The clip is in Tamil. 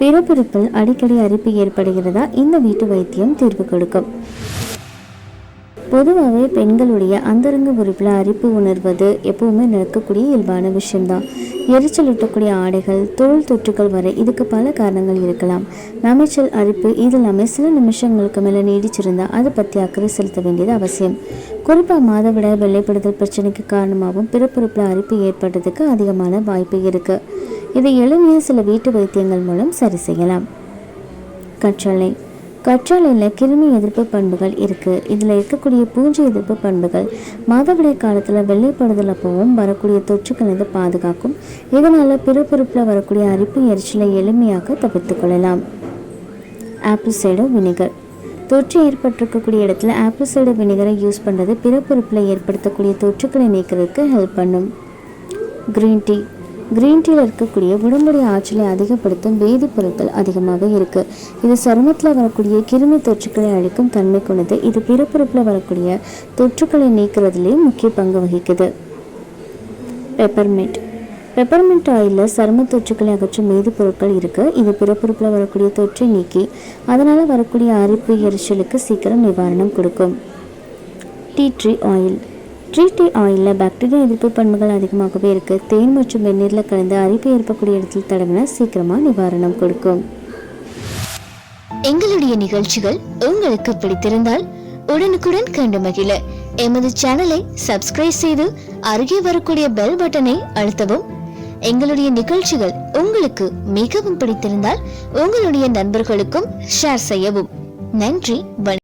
பிறப்பிறப்பில் அடிக்கடி அரிப்பு ஏற்படுகிறதா இந்த வீட்டு வைத்தியம் தீர்வு கொடுக்கும். பொதுவாகவே பெண்களுடைய அந்தரங்க உறுப்பில் அரிப்பு உணர்வது எப்பவுமே நடக்கக்கூடிய இயல்பான விஷயம்தான். எரிச்சல் ஊட்டக்கூடிய ஆடைகள் தோல் தொற்றுகள் வரை இதுக்கு பல காரணங்கள் இருக்கலாம். நமைச்சல் அரிப்பு இது எல்லாமே சில நிமிஷங்களுக்கு மேலே நீடிச்சிருந்தா அதை பற்றி அக்கறை செலுத்த வேண்டியது அவசியம். குறிப்பாக மாதவிடாய் வெள்ளைப்படுதல் பிரச்சனைக்கு காரணமாகவும் பிறப்புறுப்பில் அரிப்பு ஏற்படுறதுக்கு அதிகமான வாய்ப்பு இருக்குது இதை எளிமையாக சில வீட்டு வைத்தியங்கள் மூலம் சரி செய்யலாம். கற்றாழை. கற்றாழையில் கிருமி எதிர்ப்பு பண்புகள் இருக்குது இதில் இருக்கக்கூடிய பூஞ்சை எதிர்ப்பு பண்புகள் மாதவிடை காலத்தில் வெள்ளைப்படுதல் அப்பவும் வரக்கூடிய தொற்றுக்களிலிருந்து பாதுகாக்கும். இதனால் பிறப்புறுப்பில் வரக்கூடிய அரிப்பு எரிச்சலை எளிமையாக தவிர்த்து கொள்ளலாம். Apple cider vinegar. தொற்று ஏற்பட்டிருக்கக்கூடிய இடத்துல ஆப்பிள் சைடு வினிகரை யூஸ் பண்ணுறது பிறப்புறுப்பில் ஏற்படுத்தக்கூடிய தொற்றுக்களை நீக்கிறதுக்கு ஹெல்ப் பண்ணும். Green tea. கிரீன் டீயில் இருக்கக்கூடிய உடம்புடைய ஆற்றலை அதிகப்படுத்தும் வேதிப்பொருட்கள் அதிகமாக இருக்கு. இது சருமத்தில் வரக்கூடிய கிருமி தொற்றுக்களை அழிக்கும் தன்மை கொண்டது. இது பிறப்புறுப்பில் வரக்கூடிய தொற்றுக்களை நீக்கிறதுலேயும் முக்கிய பங்கு வகிக்குது. பெப்பர்மெண்ட் பெப்பர்மெண்ட் ஆயிலில் சரும தொற்றுக்களை அகற்றும் வேதிப்பொருட்கள் இருக்குது இது பிறப்புறுப்பில் வரக்கூடிய தொற்றை நீக்கி அதனால் வரக்கூடிய அரிப்பு எரிச்சலுக்கு சீக்கிரம் நிவாரணம் கொடுக்கும். Tea tree oil tree tea ஆயிலில் பாக்டீரியா எதிர்ப்பு பண்புகள் அதிகமாகவே இருக்குது தேன் மற்றும் வெந்நீரில் கலந்து அரிப்பு ஏற்படக்கூடிய இடத்தில் தடவினா சீக்கிரமாக நிவாரணம் கொடுக்கும். எங்களுடைய நிகழ்ச்சிகள் உங்களுக்கு பிடித்திருந்தால் உடனுக்குடன் கண்டு மகிழ. எமது சேனலை சப்ஸ்கிரைப் செய்து அருகே வரக்கூடிய பெல் பட்டனை அழுத்தவும். எங்களுடைய நிகழ்ச்சிகள் உங்களுக்கு மிகவும் பிடித்திருந்தால் உங்களுடைய நண்பர்களுக்கும் ஷேர் செய்யவும். நன்றி வணக்கம்.